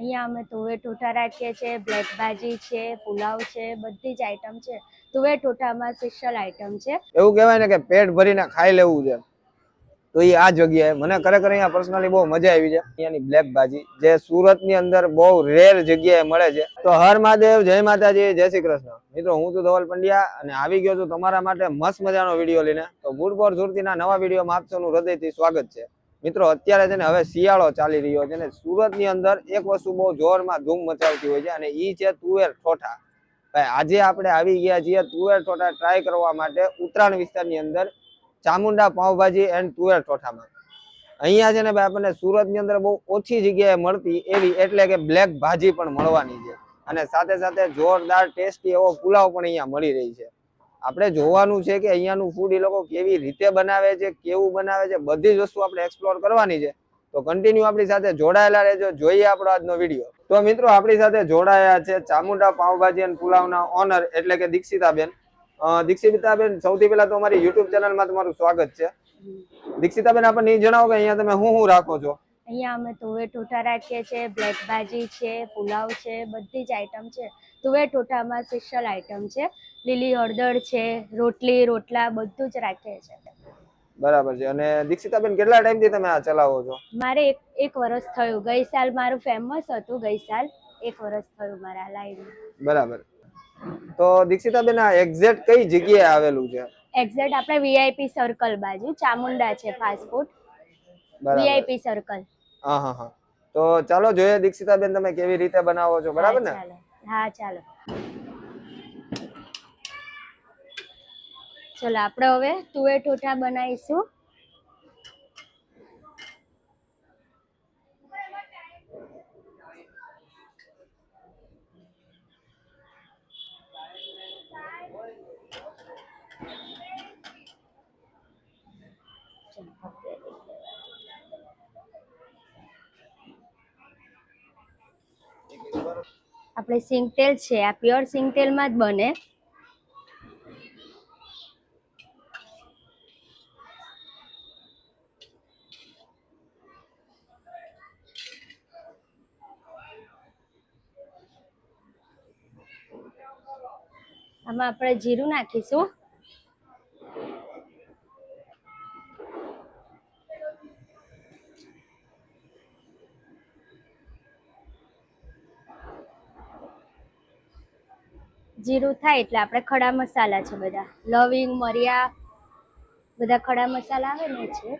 અહીંયા અમે તુવેર ઠોઠા રાખીએ છીએ, બ્લેક ભાજી છે, પુલાવ છે, બધી જ આઈટમ છે. તુવેર ઠોઠામાં સ્પેશિયલ આઈટમ છે. એવું કહેવાય ને કે પેટ ભરીને ખાઈ લેવું છે. તો એ આ જગ્યાએ. મને ખરેખર અહીંયા પર્સનલી બહુ મજા આવી છે. અહીંયાની બ્લેક ભાજી જે સુરતની અંદર બહુ રેર જગ્યાએ મળે છે. તો હર મહાદેવ, જય માતાજી, જય શ્રી કૃષ્ણ. મિત્રો, હું છું ધવલ પંડ્યા અને આવી ગયો છું તમારા માટે મસ્ત મજાનો વીડિયો લઈને. તો ફોર સુરતીના નવા વિડીયોમાં આપસોનું હૃદયથી સ્વાગત છે. મિત્રો, અત્યારે છે ને હવે શિયાળો ચાલી રહ્યો છે ને સુરતની અંદર એક વસ્તુ બહુ જોરમાં ધૂમ મચાવતી હોય છે અને એ છે તુવેર ઠોઠા. ભાઈ, આજે આપણે આવી ગયા છીએ તુવેર ઠોઠા ટ્રાય કરવા માટે ઉત્તરાયણ વિસ્તારની અંદર ચામુંડા પાવભાજી એન્ડ તુવેર ઠોઠામાં. અહીંયા છે ને ભાઈ, આપણને સુરતની અંદર બહુ ઓછી જગ્યાએ મળતી એવી એટલે કે બ્લેક ભાજી પણ મળવાની છે. અને સાથે સાથે જોરદાર ટેસ્ટી એવો પુલાવ પણ અહીંયા મળી રહી છે. આપણે જોવાનું છે કે અહીંયાનું ફૂડ એ લોકો કેવી રીતે બનાવે છે, કેવું બનાવે છે, બધી જ વસ્તુ આપણે એક્સપ્લોર કરવાની છે. તો કન્ટિન્યુ આપણી સાથે જોડાયેલા રહેજો. જોઈએ આપણો આજનો વીડિયો તો મિત્રો, આપણી સાથે જોડાયા છે ચામુંડા પાવભાજી અને પુલાવના ઓનર એટલે કે દીક્ષિતાબેન. દીક્ષિતાબેન, સૌથી પહેલા તો અમારી યુટ્યુબ ચેનલમાં તમારું સ્વાગત છે. દીક્ષિતાબેન, આપણને એ જણાવો કે અહીંયા તમે શું શું રાખો છો? અહીંયા અમે તુવેર ઠોઠા રાખીએ છીએ બ્લેક ભાજી છે પુલાવ છે બધી જ આઈટમ છે. તુવેર ઠોઠામાં સ્પેશિયલ આઈટમ છે. લીલી હળદર છે રોટલી રોટલા બધું જ રાખીએ છીએ બરાબર છે. અને દીક્ષિતાબેન કેટલા ટાઈમથી તમે આ ચલાવો છો? મારે એક એક વર્ષ થયું. ગઈ સાલ મારું ફેમસ હતું ગઈ સાલ એક વર્ષ થયું મારા લાઈન બરાબર. તો દીક્ષિતાબેન આ એક્ઝેક્ટ કઈ જગ્યાએ આવેલું છે? એક્ઝેક્ટ આપણે વીઆઈપી સર્કલ બાજુ ચામુંડા છે ફાસ્ટફૂડ ફૂડ વીઆઈપી સર્કલ હા હા હા. તો ચાલો જોઈએ દીક્ષિતાબેન તમે કેવી રીતે બનાવો છો? બરાબર ને? હા ચાલો. ચલો આપણે હવે તુવેર ઠોઠા બનાવીશું. આપણે સિંગતેલ છે આ પ્યોર સિંગતેલમાં જ બને. આમાં આપણે જીરું નાખીશું. જીરું થાય એટલે આપણે ખડા મસાલા છે બધા. લવિંગ, મરિયા, બધા ખડા મસાલા આવે ને છે.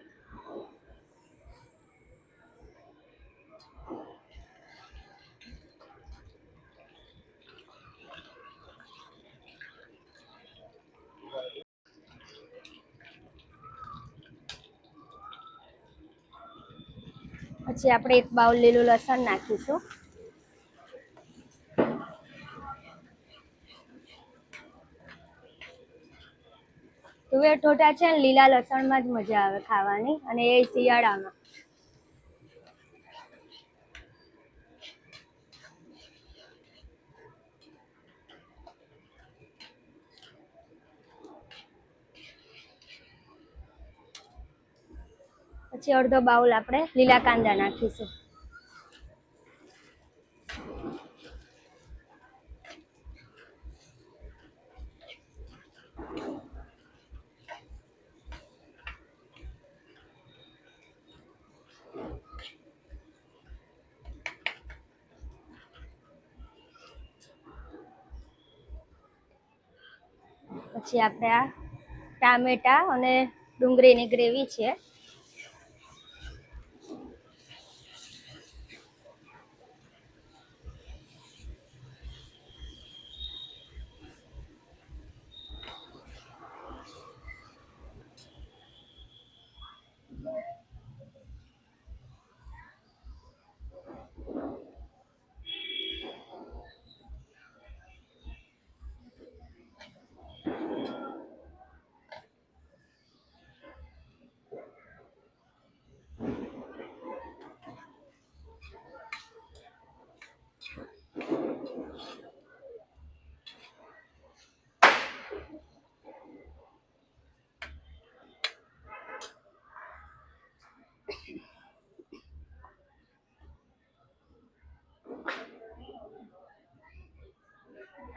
પછી આપણે એક બાઉલ લીલું લસણ નાખીશું. ઠોઠા છે ને, લીલા લસણમાં જ મજા આવે ખાવાની અને એ શિયાળામાં. પછી અડધો બાઉલ આપણે લીલા કાંદા નાખીશું. પછી આપણે આ ટામેટા અને ડુંગળીની ગ્રેવી છે.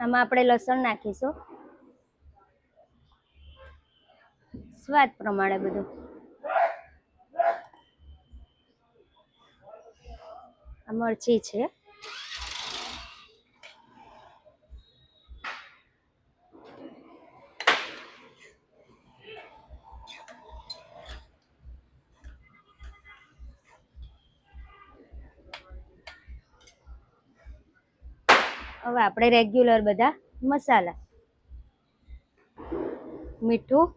આમાં આપણે લસણ નાખીશું. સ્વાદ પ્રમાણે બધું. આ મરચી છે. હવે આપણે રેગ્યુલર બધા મસાલા. મીઠું,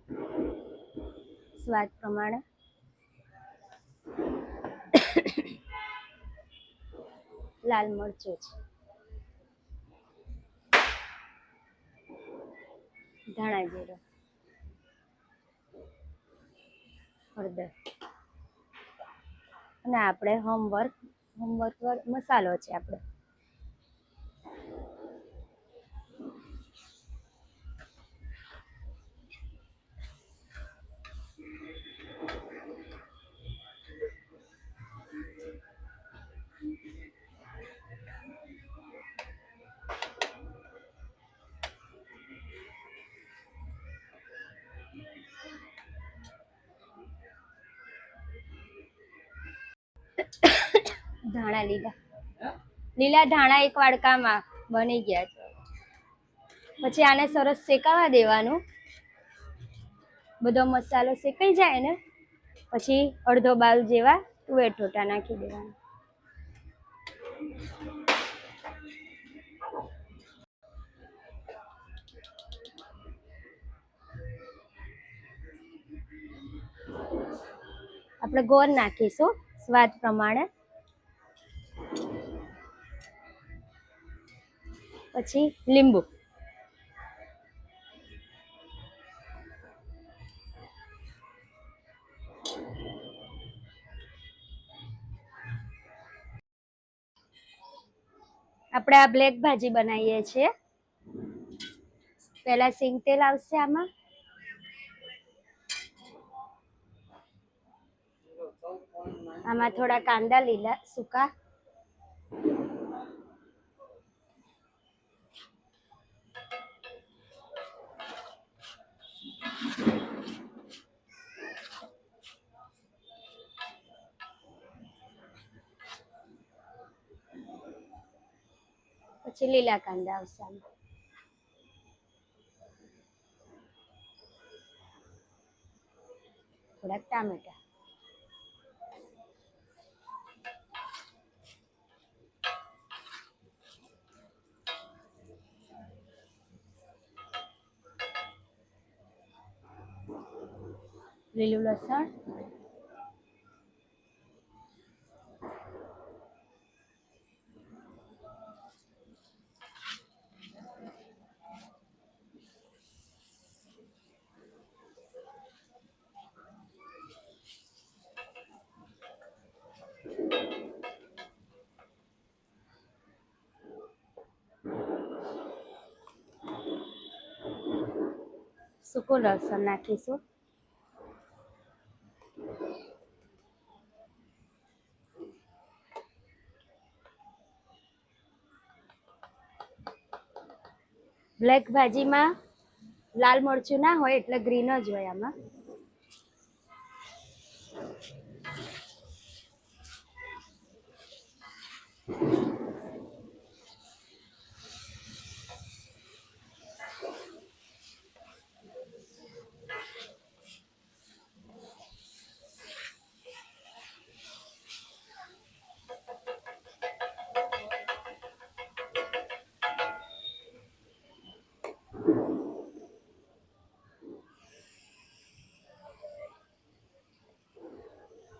સ્વાદ પ્રમાણે. લાલ મરચું છે. ધાણા જીરું. હળદર. અને આપણે હોમવર્ક હોમવર્ક મસાલો છે આપણે. ધાણા લીલા. લીલા ધાણા એક વાડકામાં બની ગયા છે. પછી આને સરસ શેકાવા દેવાનું. બધો મસાલો શેકાઈ જાય ને, પછી અડધો બાલ જેવા તુવેર ઠોટા નાખી દેવાના. આપણે ગોળ નાખીશું સ્વાદ પ્રમાણે. પછી લીંબુ. આપણે આ બ્લેક ભાજી બનાવીએ છીએ. પહેલા સિંગ તેલ આવશે આમાં. આમાં થોડા કાંદા લીલા, સૂકા. પછી લીલા કાંદા આવશે આમાં થોડાક ટામેટા લીલું લસણ સૂકું લસણ નાખીશું બ્લેક ભાજીમાં લાલ મરચું ના હોય એટલે ગ્રીન જ હોય આમાં. આ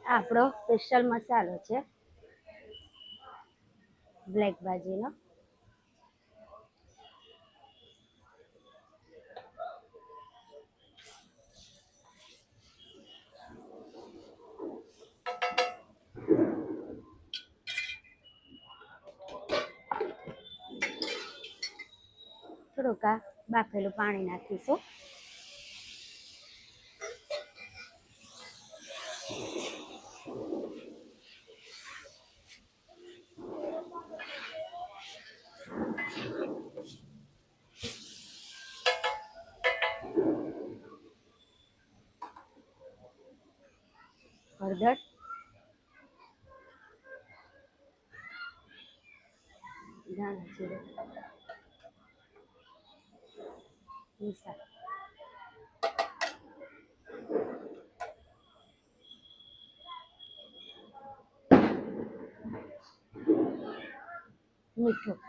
આપણો સ્પેશિયલ મસાલો છે. બ્લેક ભાજીનો. થોડુંક બાફેલું પાણી નાખીશું. હળદર ધાણા જીરું. મિસા મીઠું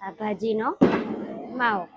આ ભાજીનો માવો.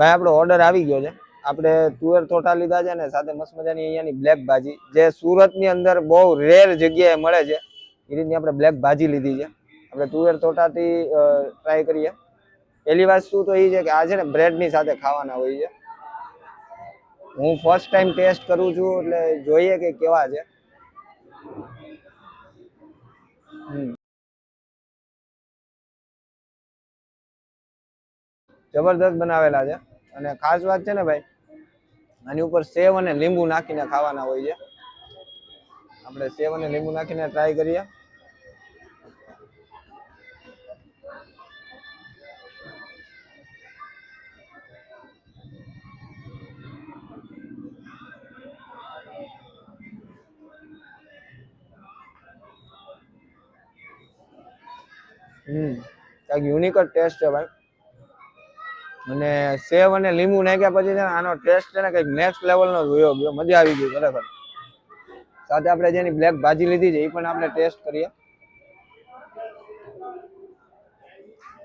ભાઈ, આપણો ઓર્ડર આવી ગયો છે. આપણે તુવેર થોટા લીધા છે ને, સાથે મસ્ત મજાની અહીંયાની બ્લેક ભાજી, જે સુરતની અંદર બહુ રેર જગ્યાએ મળે છે. એ રીતની આપણે બ્લેક ભાજી લીધી છે. આપણે તુવેર થોટાથી ટ્રાય કરીએ. પહેલી વસ્તુ તો એ છે કે આ છે ને બ્રેડની સાથે ખાવાના હોય છે. હું ફર્સ્ટ ટાઈમ ટેસ્ટ કરું છું, એટલે જોઈએ કે કેવા છે. જબરદસ્ત બનાવેલા છે. અને ખાસ વાત છે ને ભાઈ, આની ઉપર સેવ અને લીંબુ નાખીને ખાવાના હોય છે. આપણે સેવ અને લીંબુ નાખીને ટ્રાય કરીએ. હમ કાંઈક યુનિક જ ટેસ્ટ છે ભાઈ. અને સેવ અને લીંબુ નાખ્યા પછી છે આનો ટેસ્ટ છે ને કંઈક નેક્સ્ટ લેવલનો જોયો, ગયો. મજા આવી ગઈ, ખરેખર. સાથે આપણે જેની બ્લેક ભાજી લીધી છે, એ પણ આપણે ટેસ્ટ કરીએ.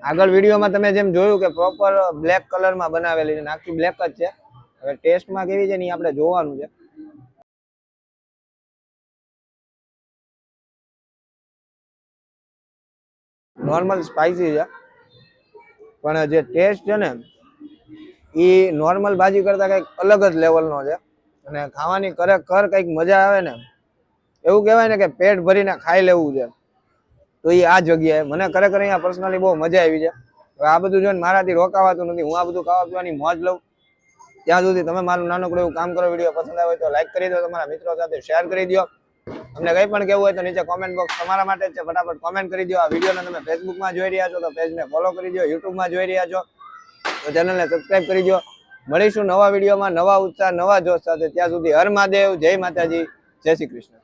આગળ વિડીયોમાં તમે જેમ જોયું કે પ્રોપર બ્લેક કલરમાં બનાવેલી છે આખી બ્લેક જ છે. હવે ટેસ્ટમાં કેવી છે ને એ આપણે જોવાનું છે. નોર્મલ સ્પાઇસી છે. પણ જે ટેસ્ટ છે ને એ નોર્મલ ભાજી કરતા કંઈક અલગ જ લેવલનો છે. અને ખાવાની ખરેખર કંઈક મજા આવે ને, એવું કહેવાય ને કે પેટ ભરીને ખાઈ લેવું છે. તો એ આ જગ્યાએ. મને ખરેખર અહીંયા પર્સનલી બહુ મજા આવી છે. હવે આ બધું જોઈને મારાથી રોકાવાતું નથી. હું આ બધું ખાવા પીવાની મોજ લઉં. ત્યાં સુધી તમે મારું નાનકડું એવું કામ કરો, વીડિયો પસંદ આવે તો લાઈક કરી દો, તમારા મિત્રો સાથે શેર કરી દો. તમને કંઈ પણ કેવું હોય તો નીચે કોમેન્ટ બોક્સ તમારા માટે જ છે. ફટાફટ કોમેન્ટ કરી દો. આ વિડીયોને તમે ફેસબુકમાં જોઈ રહ્યા છો તો પેજને ફોલો કરી દો યુટ્યુબમાં જોઈ રહ્યા છો. તો ચેનલને સબસ્ક્રાઇબ કરી દો મળીશું નવા વિડીયોમાં. નવા ઉત્સાહ, નવા જોશ સાથે. ત્યાં સુધી હર મહાદેવ. જય માતાજી. જય શ્રી કૃષ્ણ.